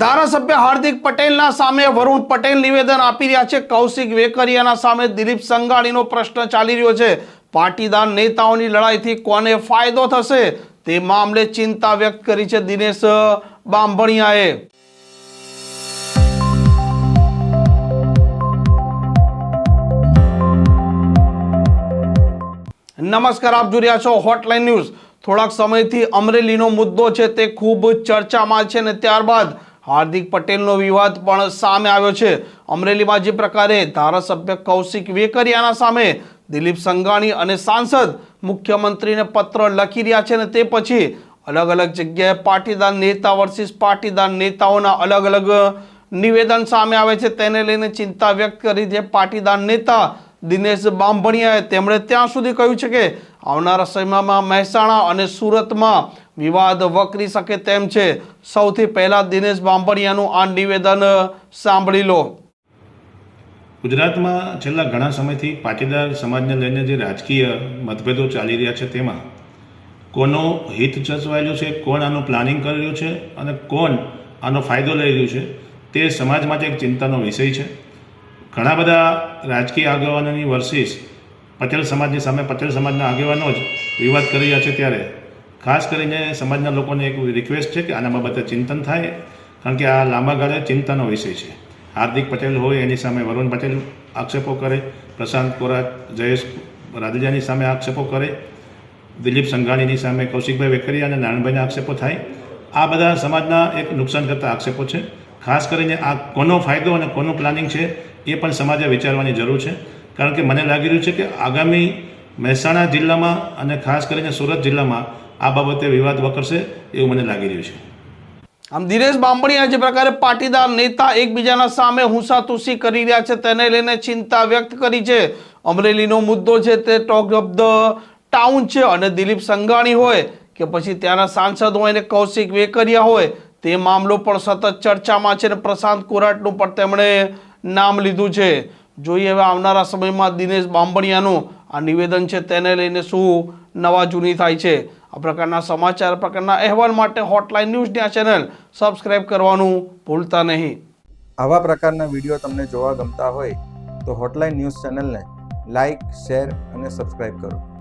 ધારાસભ્ય હાર્દિક પટેલના સામે વરુણ પટેલ નિવેદન આપી રહ્યા છે. કૌશિક વેકરિયાના સામે દિલીપ સંઘાણીનો પ્રશ્ન ચાલી રહ્યો છે. પાટીદાર નેતાઓની લડાઈથી કોને ફાયદો થશે તે મામલે ચિંતા વ્યક્ત કરી છે દિનેશ બાંભણિયાએ. નમસ્કાર, આપ જોઈ રહ્યા છો હોટલાઇન ન્યૂઝ થોડાક સમયથી અમરેલીનો મુદ્દો છે તે ખૂબ ચર્ચામાં છે અને ત્યારબાદ હાર્દિક પટેલનો વિવાદ પણ સામે આવ્યો છે. અમરેલીમાં જે પ્રકારે ધારાસભ્ય કૌશિક વેકરિયાના સામે દિલીપ સંઘાણી અને સાંસદ મુખ્યમંત્રીને પત્ર લખી રહ્યા છે અને તે પછી અલગ અલગ જગ્યાએ પાટીદાર નેતા વર્સિસ પાટીદાર નેતાઓના અલગ અલગ નિવેદન સામે આવે છે. તેને લઈને ચિંતા વ્યક્ત કરી છે પાટીદાર નેતા દિનેશ બાંભણિયાએ તેમણે ત્યાં સુધી કહ્યું છે કે આવનારા સમયમાં મહેસાણા અને સુરતમાં વિવાદ વકરી શકે તેમ છે. સૌથી પહેલા દિનેશ બાંભણિયાનું આ નિવેદન સાંભળી લો. ગુજરાતમાં છેલ્લા ઘણા સમયથી પાટીદાર સમાજને લઈને જે રાજકીય મતભેદો ચાલી રહ્યા છે તેમાં કોનો હિત ચસવાયેલું છે, કોણ આનું પ્લાનિંગ કરી રહ્યું છે અને કોણ આનો ફાયદો લઈ રહ્યું છે તે સમાજ માટે એક ચિંતાનો વિષય છે. ઘણા બધા રાજકીય આગેવાનોની વર્સિસ પટેલ સમાજની સામે, પટેલ સમાજના આગેવાનો જ વિવાદ કરી રહ્યા છે ત્યારે ખાસ કરીને સમાજના લોકોને એક રિક્વેસ્ટ છે કે આના બાબતે ચિંતન થાય, કારણ કે આ લાંબા ગાળે ચિંતાનો વિષય છે. હાર્દિક પટેલ હોય, એની સામે વરુણ પટેલ આક્ષેપો કરે, પ્રશાંત કોરા, જયેશ રાદેજાની સામે આક્ષેપો કરે, દિલીપ સંઘાણીની સામે કૌશિકભાઈ વેકરિયા અને નારાયણભાઈના આક્ષેપો થાય. આ બધા સમાજના એક નુકસાન કરતા આક્ષેપો છે. ખાસ કરીને આ કોનો ફાયદો અને કોનું પ્લાનિંગ છે એ પણ સમાજે વિચારવાની જરૂર છે. કારણ કે મને લાગી રહ્યું છે કે આગામી મહેસાણા જિલ્લામાં અને ખાસ કરીને સુરત જિલ્લામાં આ બાબતે વિવાદ વકરશે એવું મને લાગી રહ્યું છે. આમ દિનેશ બાંભણિયા જે પ્રકારે પાટીદાર નેતા એકબીજાના સામે હુંસાતુસી કરી રહ્યા છે, તેને લઈને ચિંતા વ્યક્ત કરી છે. અમરેલીનો મુદ્દો છે, તે ટોક ઓફ ધ ટાઉન છે અને દિલીપ સંઘાણી હોય કે પછી ત્યાંના સાંસદ હોય ને કૌશિક વેકરિયા હોય, તે મામલો પણ સતત ચર્ચામાં છે ને પ્રશાંત કોરાટનું પણ તેમણે નામ લીધું છે. જોઈએ હવે આવનારા સમયમાં દિનેશ બાંભણિયાનું આ નિવેદન છે તેને લઈને શું નવા જૂની થાય છે? આ પ્રકારના સમાચાર પ્રકારના અહેવાલ માટે હોટલાઇન ન્યૂઝની આ ચેનલ સબસ્ક્રાઇબ કરવાનું ભૂલતા નહીં. આવા પ્રકારના વીડિયો તમને જોવા ગમતા હોય તો હોટલાઇન ન્યૂઝ ચેનલને લાઇક શેર અને સબસ્ક્રાઇબ કરો.